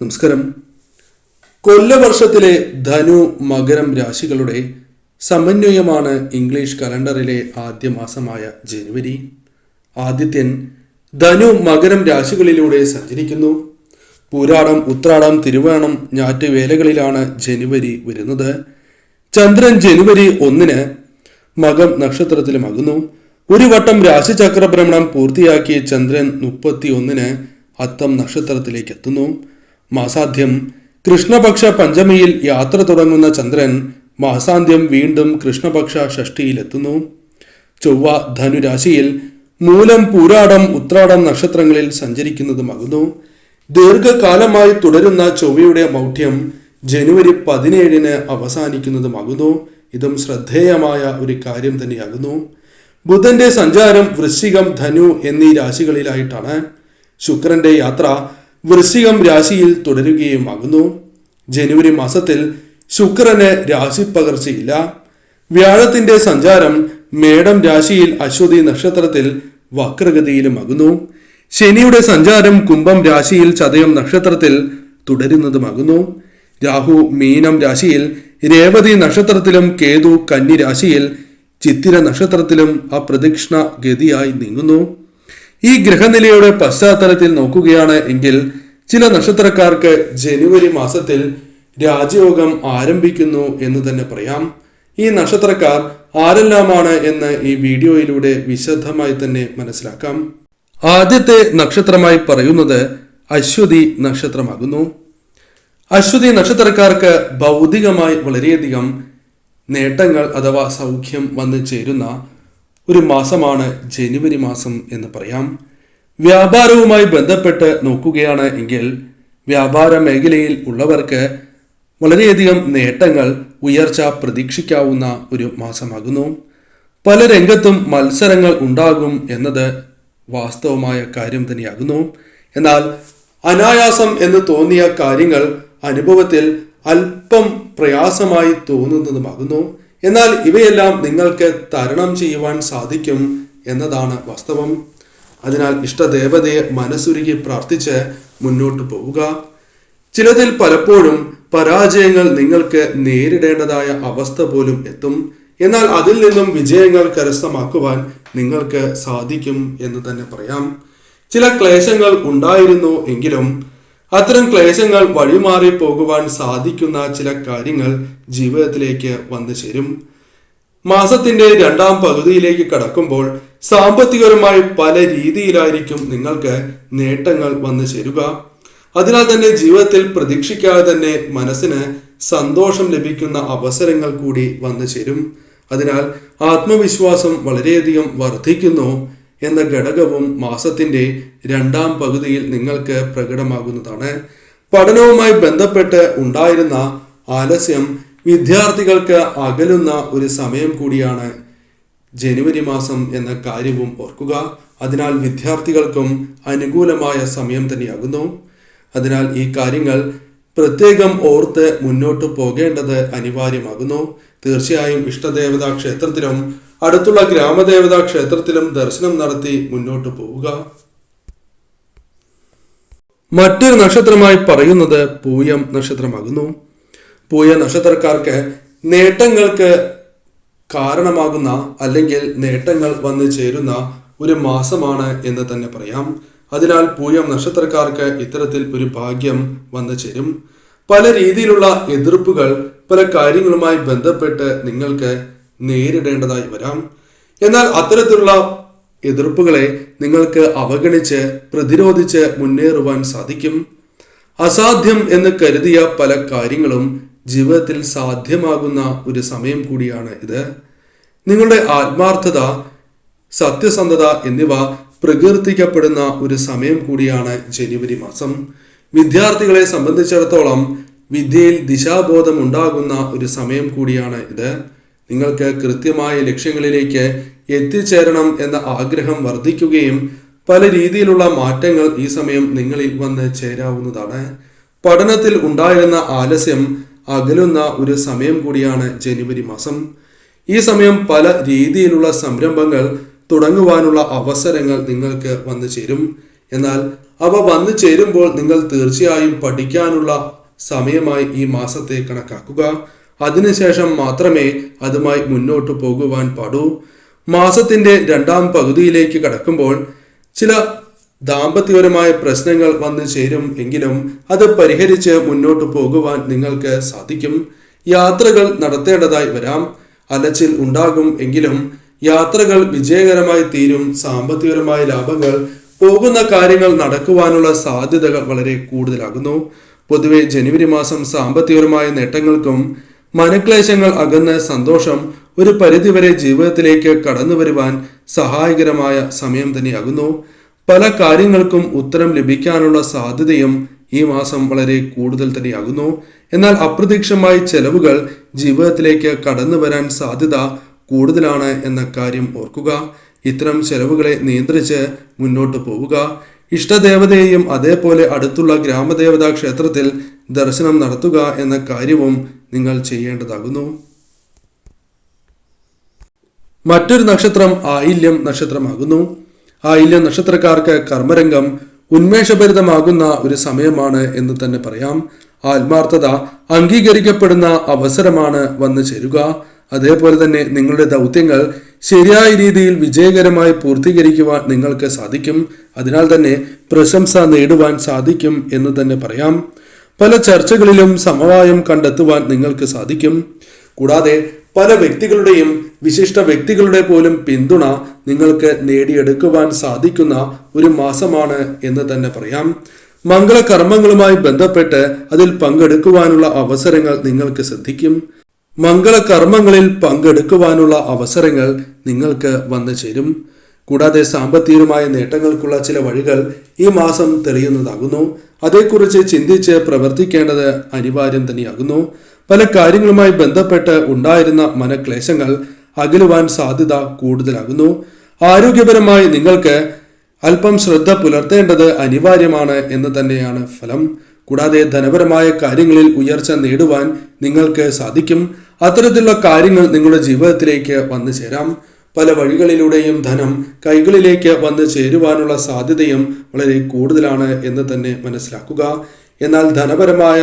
നമസ്കാരം. കൊല്ലവർഷത്തിലെ ധനു മകരം രാശികളുടെ സമന്വയമാണ് ഇംഗ്ലീഷ് കലണ്ടറിലെ ആദ്യ മാസമായ ജനുവരി. ആദിത്യൻ ധനു മകരം രാശികളിലൂടെ സഞ്ചരിക്കുന്നു. പൂരാടം ഉത്രാടം തിരുവോണം ഞാറ്റുവേലകളിലാണ് ജനുവരി വരുന്നത്. ചന്ദ്രൻ ജനുവരി ഒന്നിന് മകം നക്ഷത്രത്തിലുമകുന്നു ഒരു വട്ടം രാശിചക്രഭ്രമണം പൂർത്തിയാക്കി ചന്ദ്രൻ മുപ്പത്തി ഒന്നിന് അത്തം നക്ഷത്രത്തിലേക്ക് എത്തുന്നു. മാസാദ്യം കൃഷ്ണപക്ഷ പഞ്ചമിയിൽ യാത്ര തുടങ്ങുന്ന ചന്ദ്രൻ മാസാന്ത്യം വീണ്ടും കൃഷ്ണപക്ഷ ഷഷ്ടിയിലെത്തുന്നു ചൊവ്വ ധനുരാശിയിൽ മൂലം പൂരാടം ഉത്രാടം നക്ഷത്രങ്ങളിൽ സഞ്ചരിക്കുന്നതുമാകുന്നു. ദീർഘകാലമായി തുടരുന്ന ചൊവ്വയുടെ മൗഢ്യം ജനുവരി പതിനേഴിന് അവസാനിക്കുന്നതുമാകുന്നു. ഇതും ശ്രദ്ധേയമായ ഒരു കാര്യം തന്നെയാകുന്നു. ബുധന്റെ സഞ്ചാരം വൃശ്ചികം ധനു എന്നീ രാശികളിലായിട്ടാണ്. ശുക്രന്റെ യാത്ര വൃശ്ചികം രാശിയിൽ തുടരുകയുമാകുന്നു ജനുവരി മാസത്തിൽ ശുക്രന് രാശി പകർച്ചയില്ല. വ്യാഴത്തിന്റെ സഞ്ചാരം മേടം രാശിയിൽ അശ്വതി നക്ഷത്രത്തിൽ വക്രഗതിയിലുമാകുന്നു ശനിയുടെ സഞ്ചാരം കുംഭം രാശിയിൽ ചതയം നക്ഷത്രത്തിൽ തുടരുന്നതുമാകുന്നു. രാഹു മീനം രാശിയിൽ രേവതി നക്ഷത്രത്തിലും കേതു കന്നി രാശിയിൽ ചിത്തിര നക്ഷത്രത്തിലും അപ്രദക്ഷിണ ഗതിയായി നീങ്ങുന്നു. ഈ ഗ്രഹനിലയുടെ പശ്ചാത്തലത്തിൽ നോക്കുകയാണ് എങ്കിൽ ചില നക്ഷത്രക്കാർക്ക് ജനുവരി മാസത്തിൽ രാജയോഗം ആരംഭിക്കുന്നു എന്ന് തന്നെ പറയാം. ഈ നക്ഷത്രക്കാർ ആരെല്ലാമാണ് എന്ന് ഈ വീഡിയോയിലൂടെ വിശദമായി തന്നെ മനസ്സിലാക്കാം. ആദ്യത്തെ നക്ഷത്രമായി പറയുന്നത് അശ്വതി നക്ഷത്രമാകുന്നു. അശ്വതി നക്ഷത്രക്കാർക്ക് ഭൗതികമായി വളരെയധികം നേട്ടങ്ങൾ അഥവാ സൗഖ്യം വന്നു ചേരുന്ന ഒരു മാസമാണ് ജനുവരി മാസം എന്ന് പറയാം. വ്യാപാരവുമായി ബന്ധപ്പെട്ട് നോക്കുകയാണ് എങ്കിൽ വ്യാപാര മേഖലയിൽ ഉള്ളവർക്ക് വളരെയധികം നേട്ടങ്ങൾ ഉയർച്ച പ്രതീക്ഷിക്കാവുന്ന ഒരു മാസമാകുന്നു. പല രംഗത്തും മത്സരങ്ങൾ ഉണ്ടാകും എന്നത് വാസ്തവമായ കാര്യം തന്നെയാകുന്നു. എന്നാൽ അനായാസം എന്ന് തോന്നിയ കാര്യങ്ങൾ അനുഭവത്തിൽ അല്പം പ്രയാസമായി തോന്നുന്നതുമാകുന്നു. എന്നാൽ ഇവയെല്ലാം നിങ്ങൾക്ക് തരണം ചെയ്യുവാൻ സാധിക്കും എന്നതാണ് വാസ്തവം. അതിനാൽ ഇഷ്ടദേവതയെ മനസ്സുരുകി പ്രാർത്ഥിച്ച് മുന്നോട്ട് പോവുക. ചിലതിൽ പലപ്പോഴും പരാജയങ്ങൾ നിങ്ങൾക്ക് നേരിടേണ്ടതായ അവസ്ഥ പോലും എത്തും. എന്നാൽ അതിൽ നിന്നും വിജയങ്ങൾ കരസ്ഥമാക്കുവാൻ നിങ്ങൾക്ക് സാധിക്കും എന്ന് തന്നെ പറയാം. ചില ക്ലേശങ്ങൾ ഉണ്ടായിരുന്നു എങ്കിലും അത്തരം ക്ലേശങ്ങൾ വഴിമാറി പോകുവാൻ സാധിക്കുന്ന ചില കാര്യങ്ങൾ ജീവിതത്തിലേക്ക് വന്നു ചേരും. മാസത്തിന്റെ രണ്ടാം പകുതിയിലേക്ക് കടക്കുമ്പോൾ സാമ്പത്തികപരമായി പല രീതിയിലായിരിക്കും നിങ്ങൾക്ക് നേട്ടങ്ങൾ വന്നു ചേരുക. അതിനാൽ തന്നെ ജീവിതത്തിൽ പ്രതീക്ഷിക്കാതെ തന്നെ മനസ്സിന് സന്തോഷം ലഭിക്കുന്ന അവസരങ്ങൾ കൂടി വന്നു ചേരും. അതിനാൽ ആത്മവിശ്വാസം വളരെയധികം വർദ്ധിക്കുന്നു. എന്ന ഘടകവും മാസത്തിന്റെ രണ്ടാം പകുതിയിൽ നിങ്ങൾക്ക് പ്രകടമാകുന്നതാണ്. പഠനവുമായി ബന്ധപ്പെട്ട് ഉണ്ടായിരുന്ന ആലസ്യം വിദ്യാർത്ഥികൾക്ക് അകലുന്ന ഒരു സമയം കൂടിയാണ് ജനുവരി മാസം എന്ന കാര്യവും ഓർക്കുക. അതിനാൽ വിദ്യാർത്ഥികൾക്കും അനുകൂലമായ സമയം തന്നെയാകുന്നു. അതിനാൽ ഈ കാര്യങ്ങൾ പ്രത്യേകം ഓർത്ത് മുന്നോട്ട് പോകേണ്ടത് അനിവാര്യമാകുന്നു. തീർച്ചയായും ഇഷ്ടദേവതാ ക്ഷേത്രത്തിലും അടുത്തുള്ള ഗ്രാമദേവതാ ക്ഷേത്രത്തിലും ദർശനം നടത്തി മുന്നോട്ട് പോവുക. മറ്റൊരു നക്ഷത്രമായി പറയുന്നത് പൂയം നക്ഷത്രമാകുന്നു. പൂയ നക്ഷത്രക്കാർക്ക് നേട്ടങ്ങൾക്ക് കാരണമാകുന്ന അല്ലെങ്കിൽ നേട്ടങ്ങൾ വന്നു ചേരുന്ന ഒരു മാസമാണ് എന്ന് തന്നെ പറയാം. അതിനാൽ പൂയം നക്ഷത്രക്കാർക്ക് ഇത്തരത്തിൽ ഒരു ഭാഗ്യം വന്നു ചേരും. പല രീതിയിലുള്ള എതിർപ്പുകൾ പല കാര്യങ്ങളുമായി ബന്ധപ്പെട്ട് നിങ്ങൾക്ക് നേരിടേണ്ടതായി വരാം. എന്നാൽ അത്തരത്തിലുള്ള എതിർപ്പുകളെ നിങ്ങൾക്ക് അവഗണിച്ച് പ്രതിരോധിച്ച് മുന്നേറുവാൻ സാധിക്കും. അസാധ്യം എന്ന് കരുതിയ പല കാര്യങ്ങളും ജീവിതത്തിൽ സാധ്യമാകുന്ന ഒരു സമയം കൂടിയാണ് ഇത്. നിങ്ങളുടെ ആത്മാർത്ഥത സത്യസന്ധത എന്നിവ പ്രകീർത്തിക്കപ്പെടുന്ന ഒരു സമയം കൂടിയാണ് ജനുവരി മാസം. വിദ്യാർത്ഥികളെ സംബന്ധിച്ചിടത്തോളം വിദ്യയിൽ ദിശാബോധം ഉണ്ടാകുന്ന ഒരു സമയം കൂടിയാണ് ഇത്. നിങ്ങൾക്ക് കൃത്യമായ ലക്ഷ്യങ്ങളിലേക്ക് എത്തിച്ചേരണം എന്ന ആഗ്രഹം വർദ്ധിക്കുകയും പല രീതിയിലുള്ള മാറ്റങ്ങൾ ഈ സമയം നിങ്ങളിൽ വന്ന് ചേരാവുന്നതാണ്. പഠനത്തിൽ ഉണ്ടായിരുന്ന ആലസ്യം അകലുന്ന ഒരു സമയം കൂടിയാണ് ജനുവരി മാസം. ഈ സമയം പല രീതിയിലുള്ള സംരംഭങ്ങൾ തുടങ്ങുവാനുള്ള അവസരങ്ങൾ നിങ്ങൾക്ക് വന്നു ചേരും. എന്നാൽ അവ വന്നു ചേരുമ്പോൾ നിങ്ങൾ തീർച്ചയായും പഠിക്കാനുള്ള സമയമായി ഈ മാസത്തെ കണക്കാക്കുക. അതിനുശേഷം മാത്രമേ അതുമായി മുന്നോട്ട് പോകുവാൻ പാടൂ. മാസത്തിന്റെ രണ്ടാം പകുതിയിലേക്ക് കടക്കുമ്പോൾ ചില ദാമ്പത്യപരമായ പ്രശ്നങ്ങൾ വന്നു ചേരും എങ്കിലും അത് പരിഹരിച്ച് മുന്നോട്ട് പോകുവാൻ നിങ്ങൾക്ക് സാധിക്കും. യാത്രകൾ നടത്തേണ്ടതായി വരാം. അലച്ചിൽ ഉണ്ടാകും എങ്കിലും യാത്രകൾ വിജയകരമായി തീരും. സാമ്പത്തികപരമായ ലാഭങ്ങൾ പോകുന്ന കാര്യങ്ങൾ നടക്കുവാനുള്ള സാധ്യതകൾ വളരെ കൂടുതലാകുന്നു. പൊതുവെ ജനുവരി മാസം സാമ്പത്തികപരമായ നേട്ടങ്ങൾക്കും മനക്ലേശങ്ങൾ അകന്ന സന്തോഷം ഒരു പരിധിവരെ ജീവിതത്തിലേക്ക് കടന്നു വരുവാൻ സഹായകരമായ സമയം തന്നെയാകുന്നു. പല കാര്യങ്ങൾക്കും ഉത്തരം ലഭിക്കാനുള്ള സാധ്യതയും ഈ മാസം വളരെ കൂടുതൽ തന്നെയാകുന്നു. എന്നാൽ അപ്രതീക്ഷമായി ചെലവുകൾ ജീവിതത്തിലേക്ക് കടന്നു വരാൻ സാധ്യത കൂടുതലാണ് എന്ന കാര്യം ഓർക്കുക. ഇത്തരം ചെലവുകളെ നിയന്ത്രിച്ച് മുന്നോട്ട് പോവുക. ഇഷ്ടദേവതയെയും അതേപോലെ അടുത്തുള്ള ഗ്രാമദേവതാ ക്ഷേത്രത്തിൽ ദർശനം നടത്തുക എന്ന കാര്യവും നിങ്ങൾ ചെയ്യേണ്ടതാകുന്നു. മറ്റൊരു നക്ഷത്രം ആയില്യം നക്ഷത്രമാകുന്നു. ആയില്യം നക്ഷത്രക്കാർക്ക് കർമ്മരംഗം ഉന്മേഷഭരിതമാകുന്ന ഒരു സമയമാണ് എന്ന് തന്നെ പറയാം. ആത്മാർത്ഥത അംഗീകരിക്കപ്പെടുന്ന അവസരമാണ് വന്നു ചേരുക. അതേപോലെ തന്നെ നിങ്ങളുടെ ദൗത്യങ്ങൾ ശരിയായ രീതിയിൽ വിജയകരമായി പൂർത്തീകരിക്കുവാൻ നിങ്ങൾക്ക് സാധിക്കും. അതിനാൽ തന്നെ പ്രശംസ നേടുവാൻ സാധിക്കും എന്ന് തന്നെ പറയാം. പല ചർച്ചകളിലും സമവായം കണ്ടെത്തുവാൻ നിങ്ങൾക്ക് സാധിക്കും. കൂടാതെ പല വ്യക്തികളുടെയും വിശിഷ്ട വ്യക്തികളുടെ പോലും പിന്തുണ നിങ്ങൾക്ക് നേടിയെടുക്കുവാൻ സാധിക്കുന്ന ഒരു മാസമാണ് എന്ന് തന്നെ പറയാം. മംഗളകർമ്മങ്ങളുമായി ബന്ധപ്പെട്ട് അതിൽ പങ്കെടുക്കുവാനുള്ള അവസരങ്ങൾ നിങ്ങൾക്ക് ശ്രദ്ധിക്കും മംഗളകർമ്മങ്ങളിൽ പങ്കെടുക്കുവാനുള്ള അവസരങ്ങൾ നിങ്ങൾക്ക് വന്നു ചേരും. കൂടാതെ സാമ്പത്തികമായ നേട്ടങ്ങൾക്കുള്ള ചില വഴികൾ ഈ മാസം തെളിയുന്നതാകുന്നു. അതേക്കുറിച്ച് ചിന്തിച്ച് പ്രവർത്തിക്കേണ്ടത് അനിവാര്യം തന്നെയാകുന്നു. പല കാര്യങ്ങളുമായി ബന്ധപ്പെട്ട് ഉണ്ടായിരുന്ന മനക്ലേശങ്ങൾ അകലുവാൻ സാധ്യത കൂടുതലാകുന്നു. ആരോഗ്യപരമായി നിങ്ങൾക്ക് അല്പം ശ്രദ്ധ പുലർത്തേണ്ടത് അനിവാര്യമാണ് എന്ന് തന്നെയാണ് ഫലം. കൂടാതെ ധനപരമായ കാര്യങ്ങളിൽ ഉയർച്ച നേടുവാൻ നിങ്ങൾക്ക് സാധിക്കും. അത്തരത്തിലുള്ള കാര്യങ്ങൾ നിങ്ങളുടെ ജീവിതത്തിലേക്ക് വന്നു ചേരാം. പല വഴികളിലൂടെയും ധനം കൈകളിലേക്ക് വന്നു ചേരുവാനുള്ള സാധ്യതയും വളരെ കൂടുതലാണ് എന്ന് തന്നെ മനസ്സിലാക്കുക. എന്നാൽ ധനപരമായ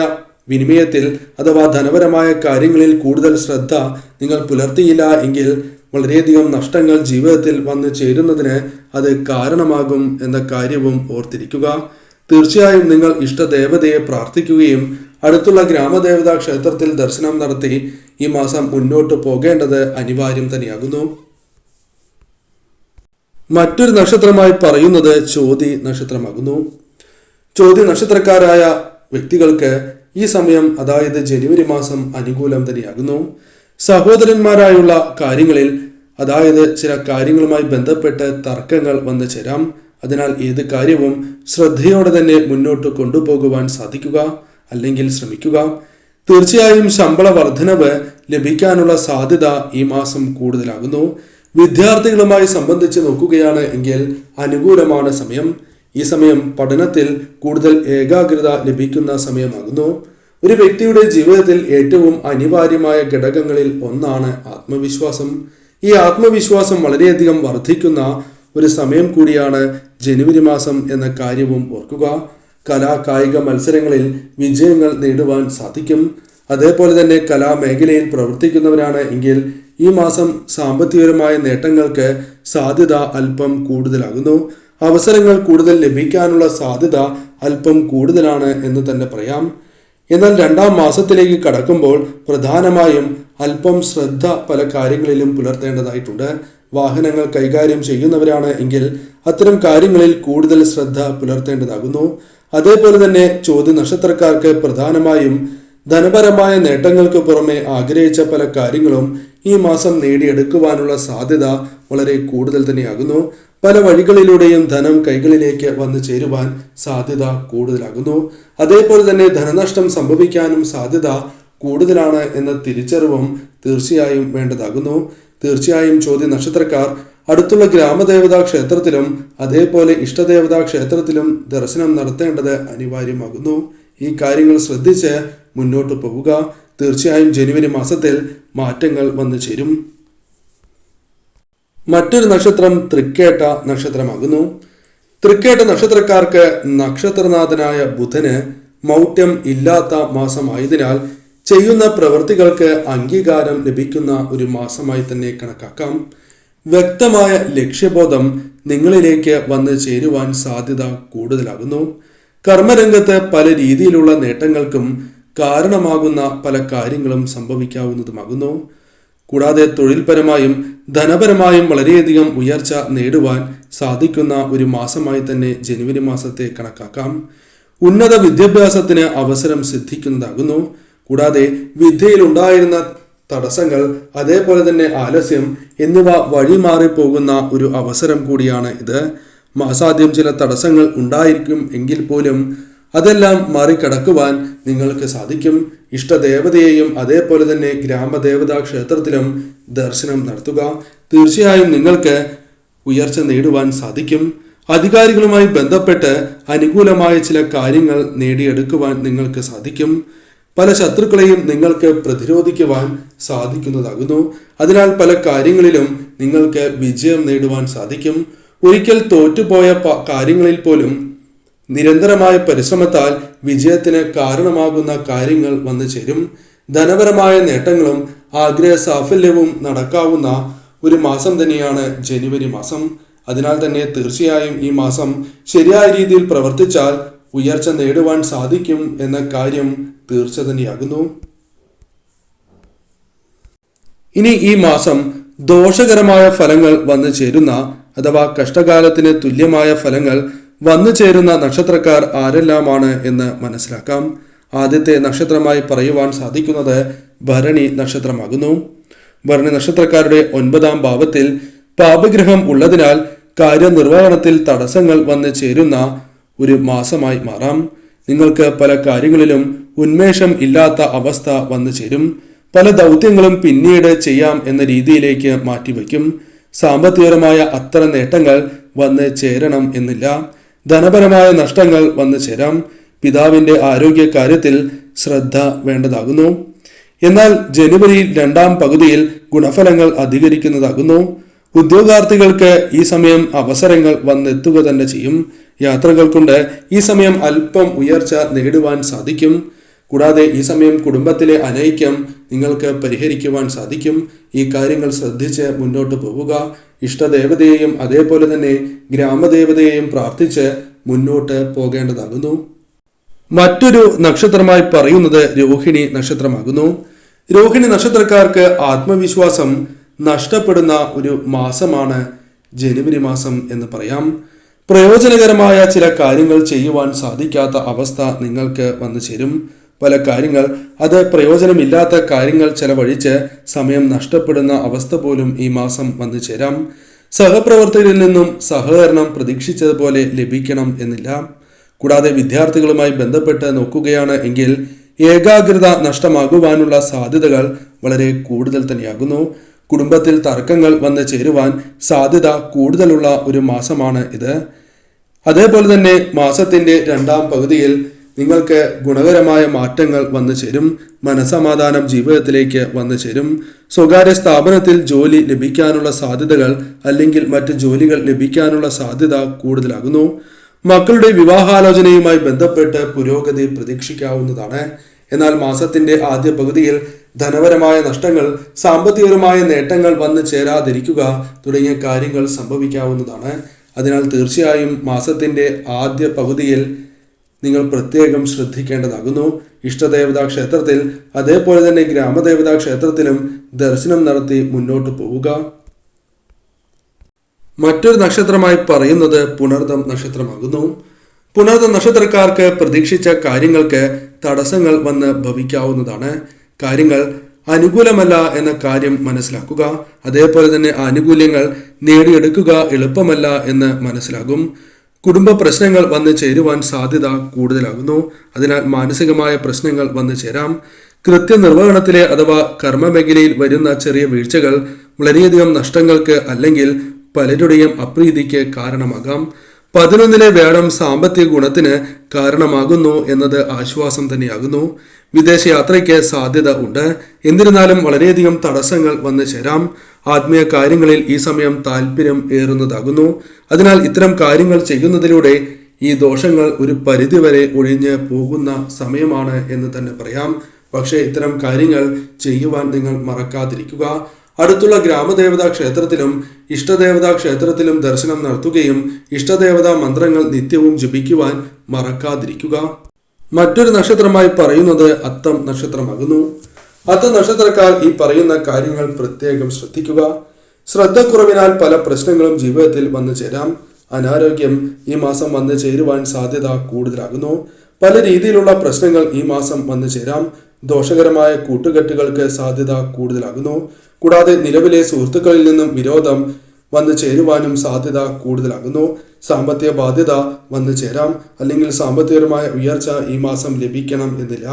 വിനിമയത്തിൽ അഥവാ ധനപരമായ കാര്യങ്ങളിൽ കൂടുതൽ ശ്രദ്ധ നിങ്ങൾ പുലർത്തിയില്ല എങ്കിൽ വളരെയധികം നഷ്ടങ്ങൾ ജീവിതത്തിൽ വന്നു ചേരുന്നതിന് അത് കാരണമാകും എന്ന കാര്യവും ഓർത്തിരിക്കുക. തീർച്ചയായും നിങ്ങൾ ഇഷ്ടദേവതയെ പ്രാർത്ഥിക്കുകയും അടുത്തുള്ള ഗ്രാമദേവതാ ക്ഷേത്രത്തിൽ ദർശനം നടത്തി ഈ മാസം മുന്നോട്ട് പോകേണ്ടത് അനിവാര്യം തന്നെയാകുന്നു. മറ്റൊരു നക്ഷത്രമായി പറയുന്നത് ചോതി നക്ഷത്രമാകുന്നു. ചോതി നക്ഷത്രക്കാരായ വ്യക്തികൾക്ക് ഈ സമയം അതായത് ജനുവരി മാസം അനുകൂലം തന്നെയാകുന്നു. സഹോദരന്മാരായുള്ള കാര്യങ്ങളിൽ അതായത് ചില കാര്യങ്ങളുമായി ബന്ധപ്പെട്ട് തർക്കങ്ങൾ വന്നു ചേരാം. അതിനാൽ ഏത് കാര്യവും ശ്രദ്ധയോടെ തന്നെ മുന്നോട്ട് കൊണ്ടുപോകുവാൻ സാധിക്കുക അല്ലെങ്കിൽ ശ്രമിക്കുക. തീർച്ചയായും ശമ്പള വർധനവ് ലഭിക്കാനുള്ള സാധ്യത ഈ മാസം കൂടുതലാകുന്നു. വിദ്യാർത്ഥികളുമായി സംബന്ധിച്ച് നോക്കുകയാണ് എങ്കിൽ അനുകൂലമാണ് സമയം. ഈ സമയം പഠനത്തിൽ കൂടുതൽ ഏകാഗ്രത ലഭിക്കുന്ന സമയമാകുന്നു. ഒരു വ്യക്തിയുടെ ജീവിതത്തിൽ ഏറ്റവും അനിവാര്യമായ ഘടകങ്ങളിൽ ഒന്നാണ് ആത്മവിശ്വാസം. ഈ ആത്മവിശ്വാസം വളരെയധികം വർദ്ധിക്കുന്ന ഒരു സമയം കൂടിയാണ് ജനുവരി മാസം എന്ന കാര്യവും ഓർക്കുക. കലാ കായിക മത്സരങ്ങളിൽ വിജയങ്ങൾ നേടുവാൻ സാധിക്കും. അതേപോലെ തന്നെ കലാമേഖലയിൽ പ്രവർത്തിക്കുന്നവരാണ് എങ്കിൽ ഈ മാസം സാമ്പത്തികപരമായ നേട്ടങ്ങൾക്ക് സാധ്യത അല്പം കൂടുതലാകുന്നു. അവസരങ്ങൾ കൂടുതൽ ലഭിക്കാനുള്ള സാധ്യത അല്പം കൂടുതലാണ് എന്ന് തന്നെ പറയാം. എന്നാൽ രണ്ടാം മാസത്തിലേക്ക് കടക്കുമ്പോൾ പ്രധാനമായും അല്പം ശ്രദ്ധ പല കാര്യങ്ങളിലും പുലർത്തേണ്ടതായിട്ടുണ്ട്. വാഹനങ്ങൾ കൈകാര്യം ചെയ്യുന്നവരാണ് എങ്കിൽ അത്തരം കാര്യങ്ങളിൽ കൂടുതൽ ശ്രദ്ധ പുലർത്തേണ്ടതാകുന്നു. അതേപോലെ തന്നെ ചോദ്യ നക്ഷത്രക്കാർക്ക് പ്രധാനമായും ധനപരമായ നേട്ടങ്ങൾക്ക് പുറമെ ആഗ്രഹിച്ച പല കാര്യങ്ങളും ഈ മാസം നേടിയെടുക്കുവാനുള്ള സാധ്യത വളരെ കൂടുതൽ തന്നെയാകുന്നു. പല വഴികളിലൂടെയും ധനം കൈകളിലേക്ക് വന്നു ചേരുവാൻ സാധ്യത കൂടുതലാകുന്നു. അതേപോലെ തന്നെ ധനനഷ്ടം സംഭവിക്കാനും സാധ്യത കൂടുതലാണ് എന്ന തിരിച്ചറിവും തീർച്ചയായും വേണ്ടതാകുന്നു. തീർച്ചയായും ചോദ്യ നക്ഷത്രക്കാർ അടുത്തുള്ള ഗ്രാമദേവതാ ക്ഷേത്രത്തിലും അതേപോലെ ഇഷ്ടദേവതാ ക്ഷേത്രത്തിലും ദർശനം നടത്തേണ്ടത് അനിവാര്യമാകുന്നു. ഈ കാര്യങ്ങൾ ശ്രദ്ധിച്ച് മുന്നോട്ട് പോവുക. തീർച്ചയായും ജനുവരി മാസത്തിൽ മാറ്റങ്ങൾ വന്നു ചേരും. മറ്റൊരു നക്ഷത്രം തൃക്കേട്ട നക്ഷത്രമാകുന്നു. തൃക്കേട്ട നക്ഷത്രക്കാർക്ക് നക്ഷത്രനാഥനായ ബുധന് മൗഢ്യം ഇല്ലാത്ത മാസമായതിനാൽ ചെയ്യുന്ന പ്രവൃത്തികൾക്ക് അംഗീകാരം ലഭിക്കുന്ന ഒരു മാസമായി തന്നെ കണക്കാക്കാം. വ്യക്തമായ ലക്ഷ്യബോധം നിങ്ങളിലേക്ക് വന്ന് ചേരുവാൻ സാധ്യത കൂടുതലാകുന്നു. കർമ്മരംഗത്ത് പല രീതിയിലുള്ള നേട്ടങ്ങൾക്കും കാരണമാകുന്ന പല കാര്യങ്ങളും സംഭവിക്കാവുന്നതുമാകുന്നു. കൂടാതെ തൊഴിൽപരമായും ധനപരമായും വളരെയധികം ഉയർച്ച നേടുവാൻ സാധിക്കുന്ന ഒരു മാസമായി തന്നെ ജനുവരി മാസത്തെ കണക്കാക്കാം. ഉന്നത വിദ്യാഭ്യാസത്തിന് അവസരം സിദ്ധിക്കുന്നതാകുന്നു. കൂടാതെ വിദ്യയിൽ ഉണ്ടായിരുന്ന തടസ്സങ്ങൾ അതേപോലെ തന്നെ ആലസ്യം എന്നിവ വഴിമാറിപ്പോകുന്ന ഒരു അവസരം കൂടിയാണ് ഇത്. അസാധ്യം ചില തടസ്സങ്ങൾ ഉണ്ടായിരിക്കും എങ്കിൽ പോലും അതെല്ലാം മറികടക്കുവാൻ നിങ്ങൾക്ക് സാധിക്കും. ഇഷ്ടദേവതയെയും അതേപോലെ തന്നെ ഗ്രാമദേവതാ ക്ഷേത്രത്തിലും ദർശനം നടത്തുക. തീർച്ചയായും നിങ്ങൾക്ക് ഉയർച്ച നേടുവാൻ സാധിക്കും. അധികാരികളുമായി ബന്ധപ്പെട്ട് അനുകൂലമായ ചില കാര്യങ്ങൾ നേടിയെടുക്കുവാൻ നിങ്ങൾക്ക് സാധിക്കും. പല ശത്രുക്കളെയും നിങ്ങൾക്ക് പ്രതിരോധിക്കുവാൻ സാധിക്കുന്നതാകുന്നു. അതിനാൽ പല കാര്യങ്ങളിലും നിങ്ങൾക്ക് വിജയം നേടുവാൻ സാധിക്കും. ഒരിക്കൽ തോറ്റുപോയ കാര്യങ്ങളിൽ പോലും നിരന്തരമായ പരിശ്രമത്താൽ വിജയത്തിന് കാരണമാകുന്ന കാര്യങ്ങൾ വന്നു ചേരും. ധനപരമായ നേട്ടങ്ങളും ആഗ്രഹ സാഫല്യവും നടക്കാവുന്ന ഒരു മാസം തന്നെയാണ് ജനുവരി മാസം. അതിനാൽ തന്നെ തീർച്ചയായും ഈ മാസം ശരിയായ രീതിയിൽ പ്രവർത്തിച്ചാൽ ഉയർച്ച നേടുവാൻ സാധിക്കും എന്ന കാര്യം തീർച്ച തന്നെയാകുന്നു. ഇനി ഈ മാസം ദോഷകരമായ ഫലങ്ങൾ വന്നു ചേരുന്ന അഥവാ കഷ്ടകാലത്തിന് തുല്യമായ ഫലങ്ങൾ വന്നു ചേരുന്ന നക്ഷത്രക്കാർ ആരെല്ലാമാണ് എന്ന് മനസ്സിലാക്കാം. ആദ്യത്തെ നക്ഷത്രമായി പറയുവാൻ സാധിക്കുന്നത് ഭരണി നക്ഷത്രമാകുന്നു. ഭരണി നക്ഷത്രക്കാരുടെ ഒൻപതാം ഭാവത്തിൽ പാപഗ്രഹം ഉള്ളതിനാൽ കാര്യനിർവഹണത്തിൽ തടസ്സങ്ങൾ വന്നു ചേരുന്ന ഒരു മാസമായി മാറാം. നിങ്ങൾക്ക് പല കാര്യങ്ങളിലും ഉന്മേഷം ഇല്ലാത്ത അവസ്ഥ വന്നു ചേരും. പല ദൗത്യങ്ങളും പിന്നീട് ചെയ്യാം എന്ന രീതിയിലേക്ക് മാറ്റിവെക്കും. സാമ്പത്തികപരമായ അത്ര നേട്ടങ്ങൾ വന്ന് ചേരണം എന്നില്ല. ധനപരമായ നഷ്ടങ്ങൾ വന്നു ചേരാം. പിതാവിന്റെ ആരോഗ്യ കാര്യത്തിൽ ശ്രദ്ധ വേണ്ടതാകുന്നു. എന്നാൽ ജനുവരി രണ്ടാം പകുതിയിൽ ഗുണഫലങ്ങൾ അധികരിക്കുന്നതാകുന്നു. ഉദ്യോഗാർത്ഥികൾക്ക് ഈ സമയം അവസരങ്ങൾ വന്നെത്തുക തന്നെ ചെയ്യും. യാത്രകൾ കൊണ്ട് ഈ സമയം അല്പം ഉയർച്ച നേടുവാൻ സാധിക്കും. കൂടാതെ ഈ സമയം കുടുംബത്തിലെ അനൈക്യം നിങ്ങൾക്ക് പരിഹരിക്കുവാൻ സാധിക്കും. ഈ കാര്യങ്ങൾ ശ്രദ്ധിച്ച് മുന്നോട്ട് പോവുക. ഇഷ്ടദേവതയെയും അതേപോലെ തന്നെ ഗ്രാമദേവതയെയും പ്രാർത്ഥിച്ച് മുന്നോട്ട് പോകേണ്ടതാകുന്നു. മറ്റൊരു നക്ഷത്രമായി പറയുന്നത് രോഹിണി നക്ഷത്രമാകുന്നു. രോഹിണി നക്ഷത്രക്കാർക്ക് ആത്മവിശ്വാസം നഷ്ടപ്പെടുന്ന ഒരു മാസമാണ് ജനുവരി മാസം എന്ന് പറയാം. പ്രയോജനകരമായ ചില കാര്യങ്ങൾ ചെയ്യുവാൻ സാധിക്കാത്ത അവസ്ഥ നിങ്ങൾക്ക് വന്നു ചേരും. പല കാര്യങ്ങൾ അത് പ്രയോജനമില്ലാത്ത കാര്യങ്ങൾ ചെലവഴിച്ച് സമയം നഷ്ടപ്പെടുന്ന അവസ്ഥ പോലും ഈ മാസം വന്നു ചേരാം. സഹപ്രവർത്തകരിൽ നിന്നും സഹകരണം പ്രതീക്ഷിച്ചതുപോലെ ലഭിക്കണം എന്നില്ല. കൂടാതെ വിദ്യാർത്ഥികളുമായി ബന്ധപ്പെട്ട് നോക്കുകയാണ് എങ്കിൽ ഏകാഗ്രത നഷ്ടമാകുവാനുള്ള സാധ്യതകൾ വളരെ കൂടുതൽ തന്നെയാകുന്നു. കുടുംബത്തിൽ തർക്കങ്ങൾ വന്ന് ചേരുവാൻ സാധ്യത കൂടുതലുള്ള ഒരു മാസമാണ് ഇത്. അതേപോലെ തന്നെ മാസത്തിന്റെ രണ്ടാം പകുതിയിൽ നിങ്ങൾക്ക് ഗുണകരമായ മാറ്റങ്ങൾ വന്നു ചേരും. മനസമാധാനം ജീവിതത്തിലേക്ക് വന്നു ചേരും. സ്വകാര്യ സ്ഥാപനത്തിൽ ജോലി ലഭിക്കാനുള്ള സാധ്യതകൾ അല്ലെങ്കിൽ മറ്റ് ജോലികൾ ലഭിക്കാനുള്ള സാധ്യത കൂടുതലാകുന്നു. മക്കളുടെ വിവാഹാലോചനയുമായി ബന്ധപ്പെട്ട് പുരോഗതി പ്രതീക്ഷിക്കാവുന്നതാണ്. എന്നാൽ മാസത്തിന്റെ ആദ്യ പകുതിയിൽ ധനപരമായ നഷ്ടങ്ങൾ സാമ്പത്തികപരമായ നേട്ടങ്ങൾ വന്നു ചേരാതിരിക്കുക തുടങ്ങിയ കാര്യങ്ങൾ സംഭവിക്കാവുന്നതാണ്. അതിനാൽ തീർച്ചയായും മാസത്തിന്റെ ആദ്യ പകുതിയിൽ നിങ്ങൾ പ്രത്യേകം ശ്രദ്ധിക്കേണ്ടതാകുന്നു. ഇഷ്ടദേവതാ ക്ഷേത്രത്തിൽ അതേപോലെ തന്നെ ഗ്രാമദേവതാ ക്ഷേത്രത്തിലും ദർശനം നടത്തി മുന്നോട്ട് പോവുക. മറ്റൊരു നക്ഷത്രമായി പറയുന്നത് പുണർദം നക്ഷത്രമാകുന്നു. പുണർദം നക്ഷത്രക്കാർക്ക് പ്രതീക്ഷിച്ച കാര്യങ്ങൾക്ക് തടസ്സങ്ങൾ വന്ന് ഭവിക്കാവുന്നതാണ്. കാര്യങ്ങൾ അനുകൂലമല്ല എന്ന കാര്യം മനസ്സിലാക്കുക. അതേപോലെ തന്നെ ആനുകൂല്യങ്ങൾ നേടിയെടുക്കുക എളുപ്പമല്ല എന്ന് മനസ്സിലാകും. കുടുംബ പ്രശ്നങ്ങൾ വന്നു ചേരുവാൻ സാധ്യത കൂടുതലാകുന്നു. അതിനാൽ മാനസികമായ പ്രശ്നങ്ങൾ വന്നു ചേരാം. കൃത്യനിർവഹണത്തിലെ അഥവാ കർമ്മമേഖലയിൽ വരുന്ന ചെറിയ വീഴ്ചകൾ വളരെയധികം നഷ്ടങ്ങൾക്ക് അല്ലെങ്കിൽ പലരുടെയും അപ്രീതിക്ക് കാരണമാകാം. പതിനൊന്നിലെ വേടം സാമ്പത്തിക ഗുണത്തിന് കാരണമാകുന്നു എന്നത് ആശ്വാസം തന്നെയാകുന്നു. വിദേശ യാത്രയ്ക്ക് സാധ്യത ഉണ്ട്. എന്നിരുന്നാലും വളരെയധികം തടസ്സങ്ങൾ വന്നു ചേരാം. ആത്മീയ കാര്യങ്ങളിൽ ഈ സമയം താല്പര്യം ഏറുന്നതാകുന്നു. അതിനാൽ ഇത്തരം കാര്യങ്ങൾ ചെയ്യുന്നതിലൂടെ ഈ ദോഷങ്ങൾ ഒരു പരിധിവരെ ഒഴിഞ്ഞ് പോകുന്ന സമയമാണ് എന്ന് തന്നെ പറയാം. പക്ഷേ ഇത്തരം കാര്യങ്ങൾ ചെയ്യുവാൻ നിങ്ങൾ മറക്കാതിരിക്കുക. അടുത്തുള്ള ഗ്രാമദേവതാ ക്ഷേത്രത്തിലും ഇഷ്ടദേവതാ ക്ഷേത്രത്തിലും ദർശനം നടത്തുകയും ഇഷ്ടദേവതാ മന്ത്രങ്ങൾ നിത്യവും ജപിക്കുവാൻ മറക്കാതിരിക്കുക. മറ്റൊരു നക്ഷത്രമായി പറയുന്നത് അത്തം നക്ഷത്രമാകുന്നു. അത്ത നക്ഷത്രക്കാർ ഈ പറയുന്ന കാര്യങ്ങൾ പ്രത്യേകം ശ്രദ്ധിക്കുക. ശ്രദ്ധക്കുറവിനാൽ പല പ്രശ്നങ്ങളും ജീവിതത്തിൽ വന്നു ചേരാം. അനാരോഗ്യം ഈ മാസം വന്നു ചേരുവാൻ സാധ്യത കൂടുതലാകുന്നു. പല രീതിയിലുള്ള പ്രശ്നങ്ങൾ ഈ മാസം വന്നു ചേരാം. ദോഷകരമായ കൂട്ടുകെട്ടുകൾക്ക് സാധ്യത കൂടുതലാകുന്നു. കൂടാതെ നിലവിലെ സുഹൃത്തുക്കളിൽ നിന്നും വിരോധം വന്നു ചേരുവാനും സാധ്യത കൂടുതലാകുന്നു. സാമ്പത്തിക ബാധ്യത വന്നു ചേരാം. അല്ലെങ്കിൽ സാമ്പത്തികപരമായ ഉയർച്ച ഈ മാസം ലഭിക്കണം എന്നില്ല.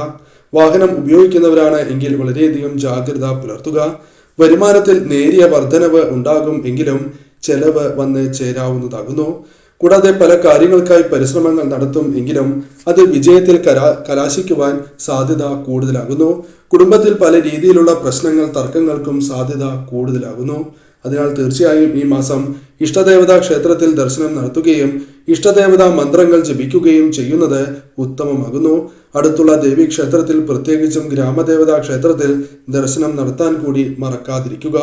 വാഹനം ഉപയോഗിക്കുന്നവരാണ് എങ്കിൽ വളരെയധികം ജാഗ്രത പുലർത്തുക. വരുമാനത്തിൽ നേരിയ വർധനവ് ഉണ്ടാകും എങ്കിലും ചെലവ് വന്ന് ചേരാവുന്നതാകുന്നു. കൂടാതെ പല കാര്യങ്ങൾക്കായി പരിശ്രമങ്ങൾ നടത്തും എങ്കിലും അത് വിജയത്തിൽ കരാ കലാശിക്കുവാൻ സാധ്യത കൂടുതലാകുന്നു. കുടുംബത്തിൽ പല രീതിയിലുള്ള പ്രശ്നങ്ങൾ തർക്കങ്ങൾക്കും സാധ്യത കൂടുതലാകുന്നു. അതിനാൽ തീർച്ചയായും ഈ മാസം ഇഷ്ടദേവതാ ക്ഷേത്രത്തിൽ ദർശനം നടത്തുകയും ഇഷ്ടദേവതാ മന്ത്രങ്ങൾ ജപിക്കുകയും ചെയ്യുന്നത് ഉത്തമമാകുന്നു. അടുത്തുള്ള ദേവി ക്ഷേത്രത്തിൽ പ്രത്യേകിച്ചും ഗ്രാമദേവതാ ക്ഷേത്രത്തിൽ ദർശനം നടത്താൻ കൂടി മറക്കാതിരിക്കുക.